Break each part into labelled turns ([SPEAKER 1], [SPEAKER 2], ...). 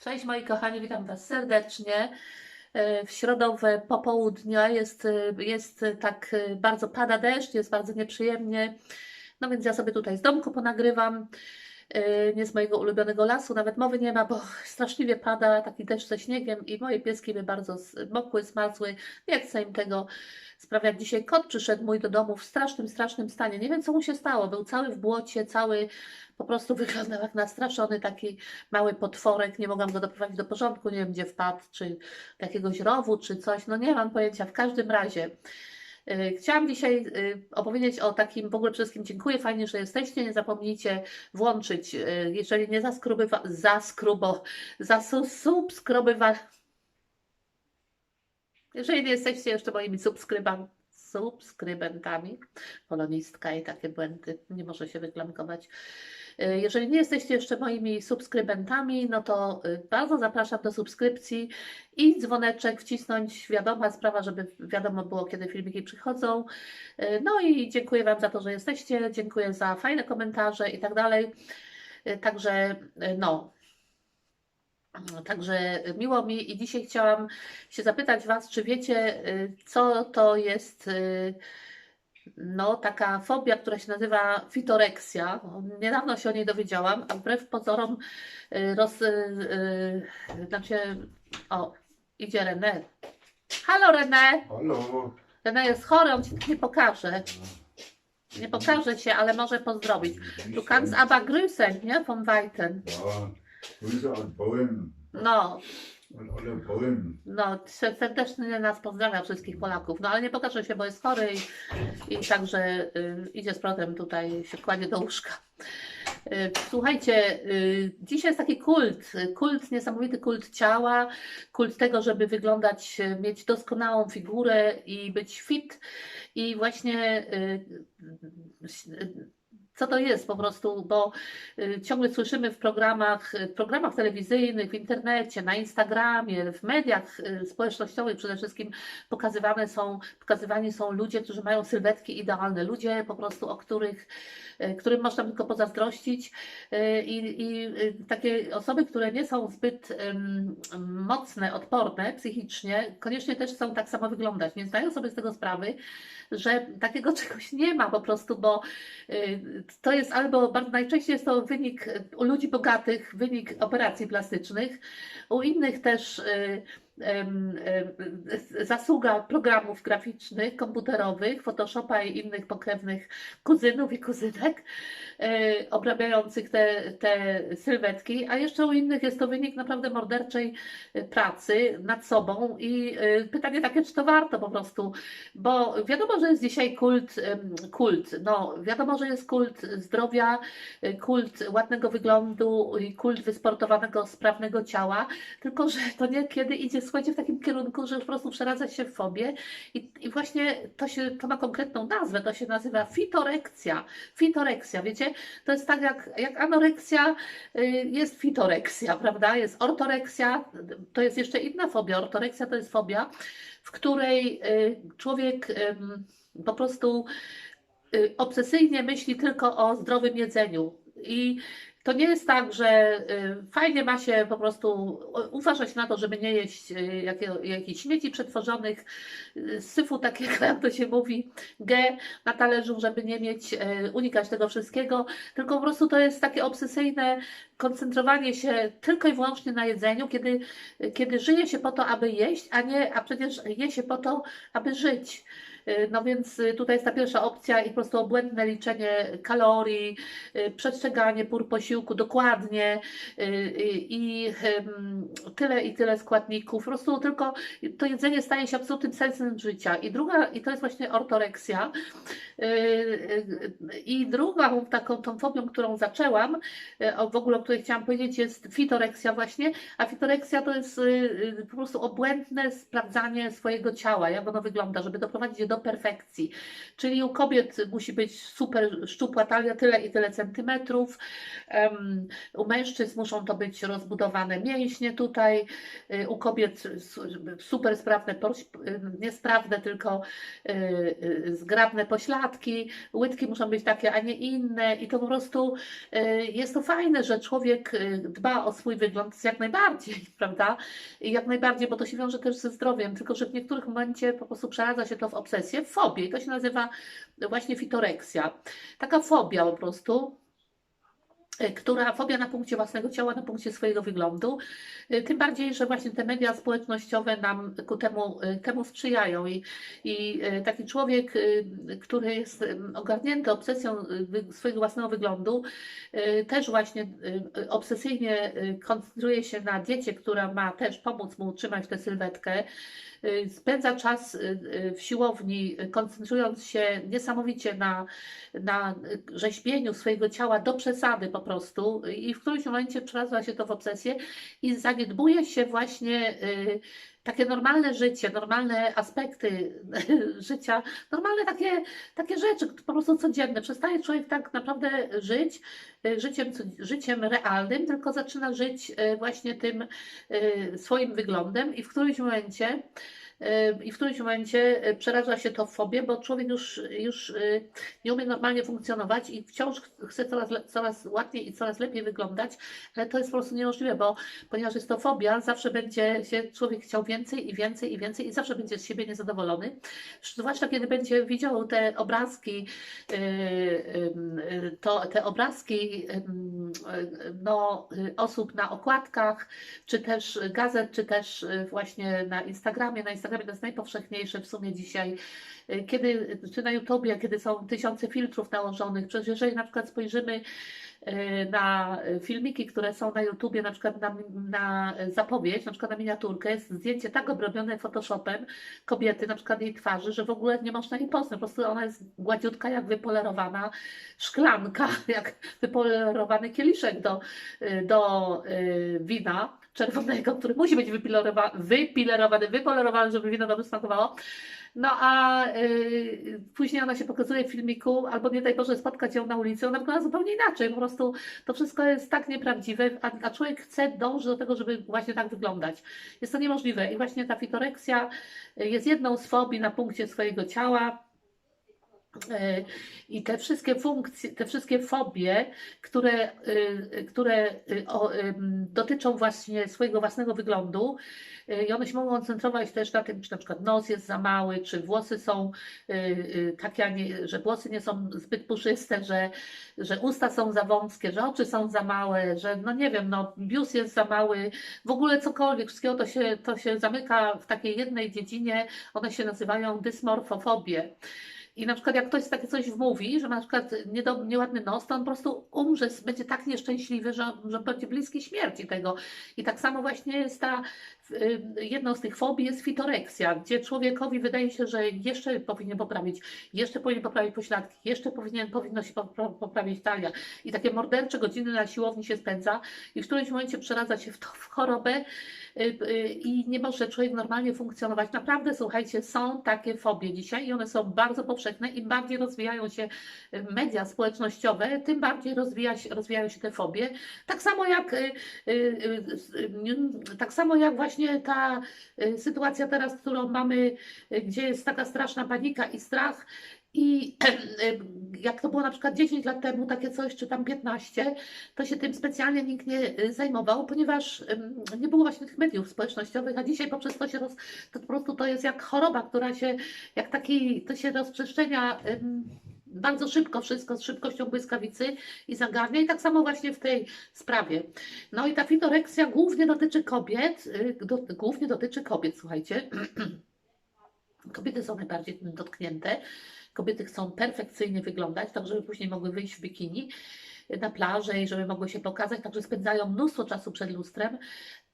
[SPEAKER 1] Cześć moi kochani, witam Was serdecznie. E, W środowe popołudnia jest, e, jest tak e, bardzo pada deszcz, jest bardzo nieprzyjemnie. No więc ja sobie tutaj z domku ponagrywam. E, Nie z mojego ulubionego lasu, nawet mowy nie ma, bo straszliwie pada taki deszcz ze śniegiem i moje pieski by bardzo mokły, smarzły. Nie chcę im tego sprawiać. Dzisiaj kot przyszedł mój do domu w strasznym, strasznym stanie. Nie wiem, co mu się stało. Był cały w błocie, cały po prostu wyglądał jak nastraszony taki mały potworek. Nie mogłam go doprowadzić do porządku. Nie wiem, gdzie wpadł, czy jakiegoś rowu, czy coś. No nie mam pojęcia. W każdym razie. Yy, Chciałam dzisiaj yy, opowiedzieć o takim, w ogóle wszystkim dziękuję, fajnie, że jesteście. Nie zapomnijcie włączyć, yy, jeżeli nie zaskrubywa, zaskrubo, zasubskrybować. Jeżeli nie jesteście jeszcze moimi subskrybami, subskrybentami, polonistka i takie błędy, nie może się wyklamkować. Jeżeli nie jesteście jeszcze moimi subskrybentami, no to y, bardzo zapraszam do subskrypcji i dzwoneczek wcisnąć, wiadoma sprawa, żeby wiadomo było, kiedy filmiki przychodzą. Y, No i dziękuję Wam za to, że jesteście, dziękuję za fajne komentarze i tak dalej. Y, Także no, Także miło mi i dzisiaj chciałam się zapytać Was, czy wiecie, co to jest no, taka fobia, która się nazywa fitoreksja. Niedawno się o niej dowiedziałam, a wbrew pozorom y, roz... y, y, Znaczy, o, idzie René. Halo René!
[SPEAKER 2] Hallo.
[SPEAKER 1] René jest chory, on Ci nie pokaże. Nie pokaże się, ale może pozdrowić. Du kannst aber grüßen, nie? Vom Weiten.
[SPEAKER 2] Ja, Grüße an
[SPEAKER 1] No, No, serdecznie nas pozdrawia wszystkich Polaków. No ale nie pokaże się, bo jest chory i, i także y, idzie z powrotem tutaj, się kładzie do łóżka. Y, słuchajcie, y, dzisiaj jest taki kult, kult, niesamowity kult ciała, kult tego, żeby wyglądać, y, mieć doskonałą figurę i być fit. I właśnie co to jest po prostu, bo y, ciągle słyszymy w programach, y, programach telewizyjnych, w internecie, na Instagramie, w mediach y, społecznościowych przede wszystkim pokazywane są, pokazywani są ludzie, którzy mają sylwetki idealne, ludzie po prostu, o których, którym można tylko pozazdrościć i, i takie osoby, które nie są zbyt ym, mocne, odporne psychicznie, koniecznie też chcą tak samo wyglądać, nie zdają sobie z tego sprawy, że takiego czegoś nie ma po prostu, bo to jest albo najczęściej jest to wynik u ludzi bogatych, wynik operacji plastycznych, u innych też y, zasługa programów graficznych, komputerowych, Photoshopa i innych pokrewnych kuzynów i kuzynek y, obrabiających te, te sylwetki, a jeszcze u innych jest to wynik naprawdę morderczej pracy nad sobą. I y, pytanie takie, czy to warto po prostu, bo wiadomo, że jest dzisiaj kult, kult, no wiadomo, że jest kult zdrowia, kult ładnego wyglądu i kult wysportowanego, sprawnego ciała, tylko że to niekiedy idzie, słuchajcie, w takim kierunku, że po prostu przeradza się w fobię i, i właśnie to się, to ma konkretną nazwę, to się nazywa fitoreksja, fitoreksja, wiecie, to jest tak jak, jak anoreksja, y, jest fitoreksja, prawda, jest ortoreksja, to jest jeszcze inna fobia, ortoreksja to jest fobia, w której y, człowiek po prostu y, obsesyjnie myśli tylko o zdrowym jedzeniu. I to nie jest tak, że y, fajnie ma się po prostu uważać na to, żeby nie jeść y, jakichś śmieci przetworzonych, y, syfu takiego, jak to się mówi, G na talerzu, żeby nie mieć, unikać tego wszystkiego, tylko po prostu to jest takie obsesyjne koncentrowanie się tylko i wyłącznie na jedzeniu, kiedy, kiedy żyje się po to, aby jeść, a nie, a przecież je się po to, aby żyć. Y, No więc y, tutaj jest ta pierwsza opcja i po prostu obłędne liczenie kalorii, y, przestrzeganie pór posiłku dokładnie i tyle i tyle składników. Po prostu tylko to jedzenie staje się absolutnym sensem życia. I druga, i to jest właśnie ortoreksja. I drugą taką tą fobią, którą zaczęłam, w ogóle o której chciałam powiedzieć, jest fitoreksja właśnie, a fitoreksja to jest po prostu obłędne sprawdzanie swojego ciała, jak ono wygląda, żeby doprowadzić je do perfekcji. Czyli u kobiet musi być super szczupła talia, tyle i tyle centymetrów. U mężczyzn muszą to być rozbudowane mięśnie tutaj. Y, U kobiet su- super sprawne, y, niesprawne, tylko y, zgrabne pośladki. Łydki muszą być takie, a nie inne. I to po prostu jest to fajne, że człowiek dba o swój wygląd jak najbardziej, prawda? Jak najbardziej, bo to się wiąże też ze zdrowiem, tylko że w niektórych momencie po prostu przeradza się to w obsesję, w fobię. I to się nazywa właśnie fitoreksja. Taka fobia po prostu, która fobia na punkcie własnego ciała, na punkcie swojego wyglądu. Y, Tym bardziej, że właśnie te media społecznościowe nam ku temu, y, temu sprzyjają. I, I y, taki człowiek, y, który jest ogarnięty obsesją y, swojego własnego wyglądu, y, też właśnie y, y, obsesyjnie y, koncentruje się na diecie, która ma też pomóc mu utrzymać tę sylwetkę. Y, Spędza czas y, y, w siłowni, y, koncentrując się niesamowicie na, na y, rzeźbieniu swojego ciała do przesady po prostu i w którymś momencie przeradza się to w obsesję i zaniedbuje się właśnie y, takie normalne życie, normalne aspekty życia, normalne takie, takie rzeczy, po prostu codzienne. Przestaje człowiek tak naprawdę żyć y, życiem, życiem realnym, tylko zaczyna żyć y, właśnie tym swoim wyglądem i w którymś momencie i w którymś momencie y, przeraża się to w fobię, bo człowiek już, już y, nie umie normalnie funkcjonować i wciąż ch- chce coraz, coraz ładniej i coraz lepiej wyglądać, ale to jest po prostu niemożliwe, bo ponieważ jest to fobia, zawsze będzie się człowiek chciał więcej i więcej i więcej i zawsze będzie z siebie niezadowolony. Zwłaszcza kiedy będzie widział te obrazki, y, y, to, te obrazki y, y, no, y, osób na okładkach, czy też gazet, czy też y, właśnie na Instagramie. Na Instagramie to jest najpowszechniejsze w sumie dzisiaj. Y, Kiedy, czy na YouTubie, kiedy są tysiące filtrów nałożonych, przecież jeżeli na przykład spojrzymy y, na filmiki, które są na YouTubie, na przykład na, na zapowiedź, na przykład na miniaturkę, jest zdjęcie tak obrobione Photoshopem kobiety, na przykład jej twarzy, że w ogóle nie można jej poznać. Po prostu ona jest gładziutka, jak wypolerowana szklanka, jak wypolerowany kieliszek do, y, do y, wina czerwonego, który musi być wypilerowa- wypilerowany, wypolerowany, żeby wino dobrze smakowało. No a y, później ona się pokazuje w filmiku, albo nie daj Boże spotkać ją na ulicy, ona wygląda zupełnie inaczej. Po prostu to wszystko jest tak nieprawdziwe, a, a człowiek chce, dąży do tego, żeby właśnie tak wyglądać. Jest to niemożliwe i właśnie ta fitoreksja y, jest jedną z fobii na punkcie swojego ciała. Y, I te wszystkie funkcje, te wszystkie fobie, które, y, które y, o, ym, dotyczą właśnie swojego własnego wyglądu, y, i one się mogą koncentrować też na tym, czy na przykład nos jest za mały, czy włosy są y, y, takie, a nie, że włosy nie są zbyt puszyste, że, że usta są za wąskie, że oczy są za małe, że no nie wiem, no biust jest za mały, w ogóle cokolwiek, wszystkiego to się, to się zamyka w takiej jednej dziedzinie, one się nazywają dysmorfofobie. I na przykład jak ktoś takie coś wmówi, że ma na przykład niedo, nieładny nos, to on po prostu umrze, będzie tak nieszczęśliwy, że, że będzie bliski śmierci tego. I tak samo właśnie jest ta, jedną z tych fobii jest fitoreksja, gdzie człowiekowi wydaje się, że jeszcze powinien poprawić, jeszcze powinien poprawić pośladki, jeszcze powinien, powinno się popra- poprawić talia. I takie mordercze godziny na siłowni się spędza i w którymś momencie przeradza się w, to, w chorobę y, y, i nie może człowiek normalnie funkcjonować. Naprawdę, słuchajcie, są takie fobie dzisiaj i one są bardzo powszechne. Im bardziej rozwijają się y, media społecznościowe, tym bardziej rozwija się, rozwijają się te fobie. Tak samo jak, y, y, y, y, tak samo jak właśnie ta y, sytuacja teraz, którą mamy, y, gdzie jest taka straszna panika i strach. I y, jak to było na przykład 10 lat temu, takie coś, czy tam 15, to się tym specjalnie nikt nie zajmował, ponieważ nie było właśnie tych mediów społecznościowych, a dzisiaj poprzez to się roz, to po prostu to jest jak choroba, która się, jak taki, to się rozprzestrzenia ym, bardzo szybko, wszystko z szybkością błyskawicy i zagarnia i tak samo właśnie w tej sprawie. No i ta fitoreksja głównie dotyczy kobiet, y, do, głównie dotyczy kobiet, słuchajcie. Kobiety są najbardziej dotknięte. Kobiety chcą perfekcyjnie wyglądać, tak żeby później mogły wyjść w bikini na plażę i żeby mogły się pokazać, także spędzają mnóstwo czasu przed lustrem,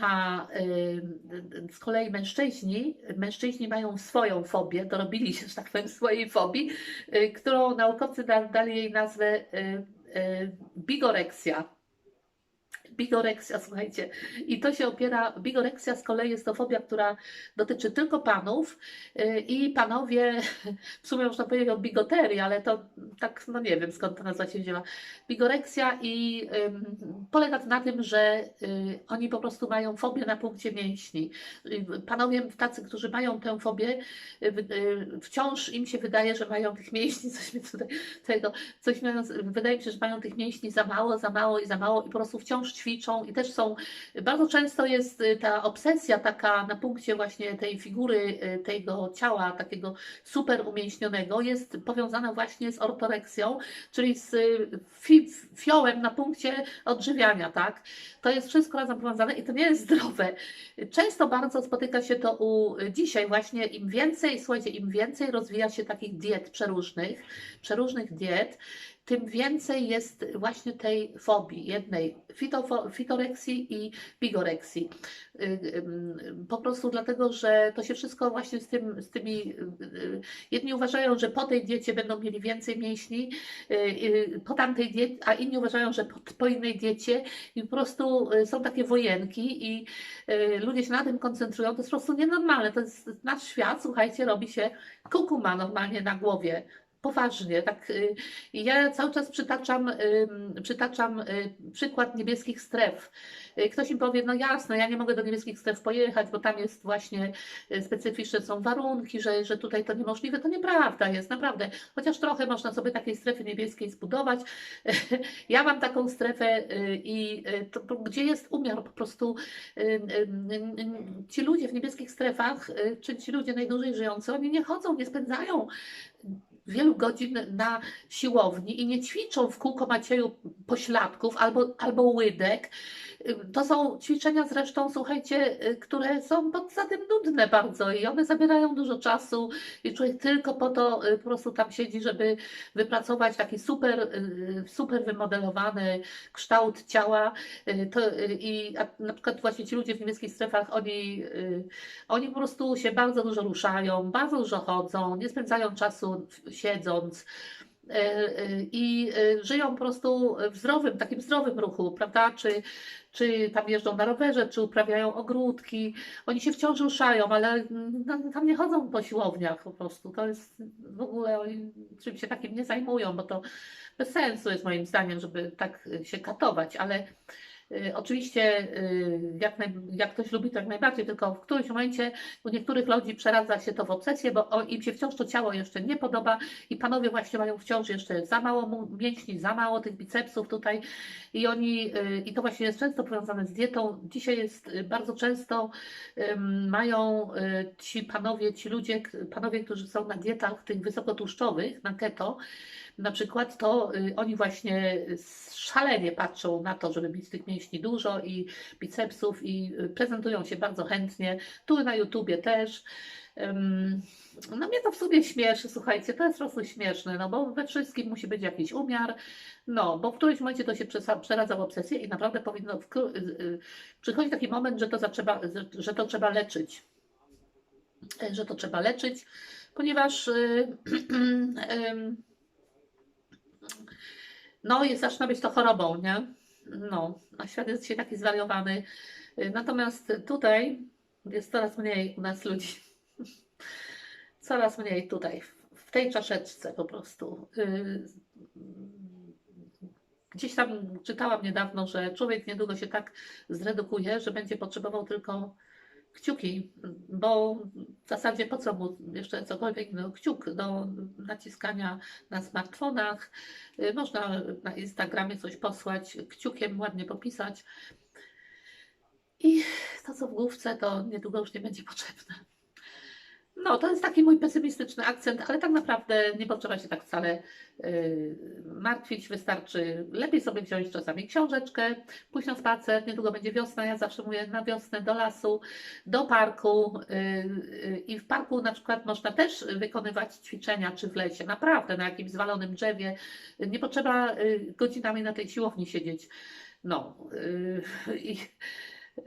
[SPEAKER 1] a y, z kolei mężczyźni, mężczyźni mają swoją fobię, dorobili się, że tak powiem, swojej fobii, y, którą naukowcy da- dali jej nazwę y, bigoreksja. Bigoreksja, słuchajcie. I to się opiera, bigoreksja z kolei jest to fobia, która dotyczy tylko panów y, i panowie, w sumie można powiedzieć o bigoterii, ale to tak, no nie wiem skąd ta nazwa się wzięła. Bigoreksja i ym, polega to na tym, że y, oni po prostu mają fobię na punkcie mięśni. Y, Panowie tacy, którzy mają tę fobię, y, y, wciąż im się wydaje, że mają tych mięśni, coś mi tutaj tego, coś mają, wydaje mi się, że mają tych mięśni za mało, za mało i za mało i po prostu wciąż ćwiczą i też są, bardzo często jest y, ta obsesja taka na punkcie właśnie tej figury, y, tego ciała takiego super umięśnionego jest powiązana właśnie z ortoreksją, czyli z y, fi, fiołem na punkcie odżywiania, tak? To jest wszystko razem powiązane i to nie jest zdrowe. Często bardzo spotyka się to u dzisiaj właśnie im więcej, słuchajcie, im więcej rozwija się takich diet przeróżnych, przeróżnych diet, tym więcej jest właśnie tej fobii, jednej fitoreksji i bigoreksji. Y, Po prostu dlatego, że to się wszystko właśnie z, tym, z tymi. y, y, Jedni uważają, że po tej diecie będą mieli więcej mięśni, po tamtej diecie, a inni uważają, że po, po innej diecie i po prostu są takie wojenki i ludzie się na tym koncentrują. To jest po prostu nienormalne. To jest nasz świat, słuchajcie, robi się kukuma normalnie na głowie. Poważnie, tak. y, Ja cały czas przytaczam, przytaczam y, przykład niebieskich stref. Y, Ktoś mi powie, no jasne, ja nie mogę do niebieskich stref pojechać, bo tam jest właśnie specyficzne są warunki, że, że tutaj to niemożliwe. To nieprawda jest, naprawdę. Chociaż trochę można sobie takiej strefy niebieskiej zbudować. Ja mam taką strefę i to, gdzie jest umiar po prostu ci ludzie w niebieskich strefach, czy ci ludzie najdłużej żyjący, oni nie chodzą, nie spędzają wielu godzin na siłowni i nie ćwiczą w kółko Macieju pośladków albo, albo łydek. To są ćwiczenia zresztą, słuchajcie, które są poza tym nudne bardzo i one zabierają dużo czasu i człowiek tylko po to y, po prostu tam siedzi, żeby wypracować taki super, y, super wymodelowany kształt ciała. Y, To, I na przykład właśnie ci ludzie w niemieckich strefach, oni, oni po prostu się bardzo dużo ruszają, bardzo dużo chodzą, nie spędzają czasu w- siedząc. y, y, I y, żyją po prostu w zdrowym, takim zdrowym ruchu, prawda? Czy, czy tam jeżdżą na rowerze, czy uprawiają ogródki. Oni się wciąż ruszają, ale mm, no, tam nie chodzą po siłowniach po prostu. To jest w ogóle oni czymś się takim nie zajmują, bo to bez sensu jest moim zdaniem, żeby tak się katować, ale oczywiście y, jak, naj, jak ktoś lubi, to jak najbardziej, tylko w którymś momencie u niektórych ludzi przeradza się to w obsesję, bo im się wciąż to ciało jeszcze nie podoba i panowie właśnie mają wciąż jeszcze za mało mięśni, za mało tych bicepsów tutaj i oni, y, i to właśnie jest często powiązane z dietą. Dzisiaj jest y, bardzo często mają y, ci panowie, ci ludzie, panowie, którzy są na dietach tych wysokotłuszczowych, na keto, na przykład, to y, oni właśnie szalenie patrzą na to, żeby mieć tych mięśni dużo i bicepsów i y, prezentują się bardzo chętnie. Tu na YouTubie też. No mnie to w sumie śmieszy, słuchajcie, to jest po prostu śmieszne, no bo we wszystkim musi być jakiś umiar, no bo w którymś momencie to się przeradza w obsesję i naprawdę powinno, w, y, przychodzi taki moment, że to, zatrzeba, że- to trzeba leczyć, że to trzeba leczyć, ponieważ no jest, zaczyna być to chorobą, nie? No, a świat jest dzisiaj taki zwariowany. Natomiast tutaj jest coraz mniej u nas ludzi. Coraz mniej tutaj, w- w tej czaszeczce po prostu. Y, Gdzieś tam czytałam niedawno, że człowiek niedługo się tak zredukuje, że będzie potrzebował tylko kciuki, bo w zasadzie po co mu jeszcze cokolwiek innego? Kciuk do naciskania na smartfonach. Y, Można na Instagramie coś posłać, kciukiem ładnie popisać. I to, co w główce, to niedługo już nie będzie potrzebne. No, to jest taki mój pesymistyczny akcent, ale tak naprawdę nie potrzeba się tak wcale y, martwić. Wystarczy lepiej sobie wziąć czasami książeczkę, pójść na spacer. Niedługo będzie wiosna. Ja zawsze mówię na wiosnę do lasu, do parku. y, y, I w parku na przykład można też wykonywać ćwiczenia, czy w lesie. Naprawdę na jakimś zwalonym drzewie. Nie potrzeba godzinami na tej siłowni siedzieć. No. I,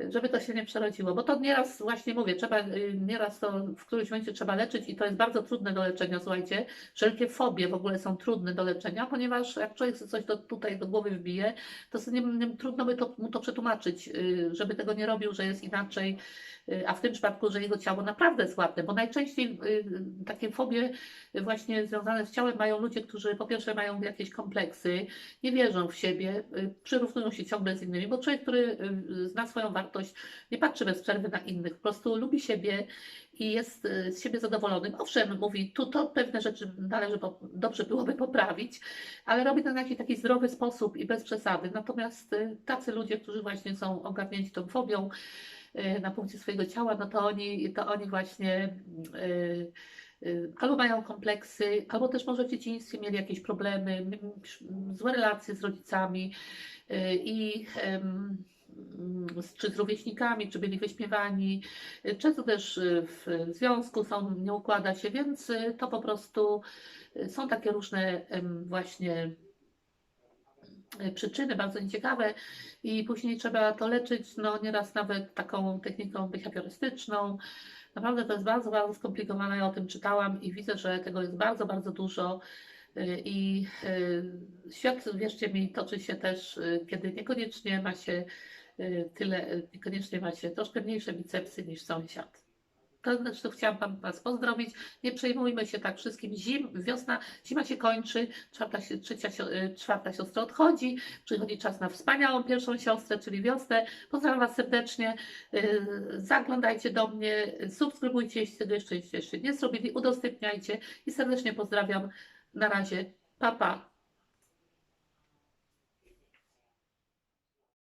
[SPEAKER 1] żeby to się nie przerodziło, bo to nieraz właśnie mówię, trzeba, y, nieraz to w którymś momencie trzeba leczyć i to jest bardzo trudne do leczenia, słuchajcie, wszelkie fobie w ogóle są trudne do leczenia, ponieważ jak człowiek coś do, tutaj do głowy wbije, to nie, nie, trudno by to, mu to przetłumaczyć, y, żeby tego nie robił, że jest inaczej, y, a w tym przypadku, że jego ciało naprawdę jest bo najczęściej takie fobie właśnie związane z ciałem mają ludzie, którzy po pierwsze mają jakieś kompleksy, nie wierzą w siebie, przyrównują się ciągle z innymi, bo człowiek, który zna swoją wartość, nie patrzy bez przerwy na innych, po prostu lubi siebie i jest y, z siebie zadowolony. Owszem, mówi, tu to pewne rzeczy należy, dobrze byłoby poprawić, ale robi to w jakiś taki zdrowy sposób i bez przesady. Natomiast y, tacy ludzie, którzy właśnie są ogarnięci tą fobią y, na punkcie swojego ciała, no to oni, to oni właśnie y, y, albo mają kompleksy, albo też może w dzieciństwie mieli jakieś problemy, złe relacje z rodzicami i czy z rówieśnikami, czy byli wyśmiewani. Często też y, w związku są, nie układa się, więc y, to po prostu y, są takie różne właśnie przyczyny bardzo nieciekawe i później trzeba to leczyć, no nieraz nawet taką techniką behawiorystyczną. Naprawdę to jest bardzo, bardzo skomplikowane, ja o tym czytałam i widzę, że tego jest bardzo, bardzo dużo. I świat, wierzcie mi, toczy się też, kiedy niekoniecznie ma się tyle, y, niekoniecznie ma się troszkę mniejsze bicepsy niż sąsiad. To zresztą chciałam Wam- Was pozdrowić. Nie przejmujmy się tak wszystkim. Zim, wiosna, zima się kończy, czwarta, trzecia, y, czwarta siostra odchodzi, przychodzi czas na wspaniałą pierwszą siostrę, czyli wiosnę. Pozdrawiam Was serdecznie. Y, Zaglądajcie do mnie, subskrybujcie, jeśli tego jeszcze, jeszcze nie zrobili, udostępniajcie i serdecznie pozdrawiam. Na razie, pa pa.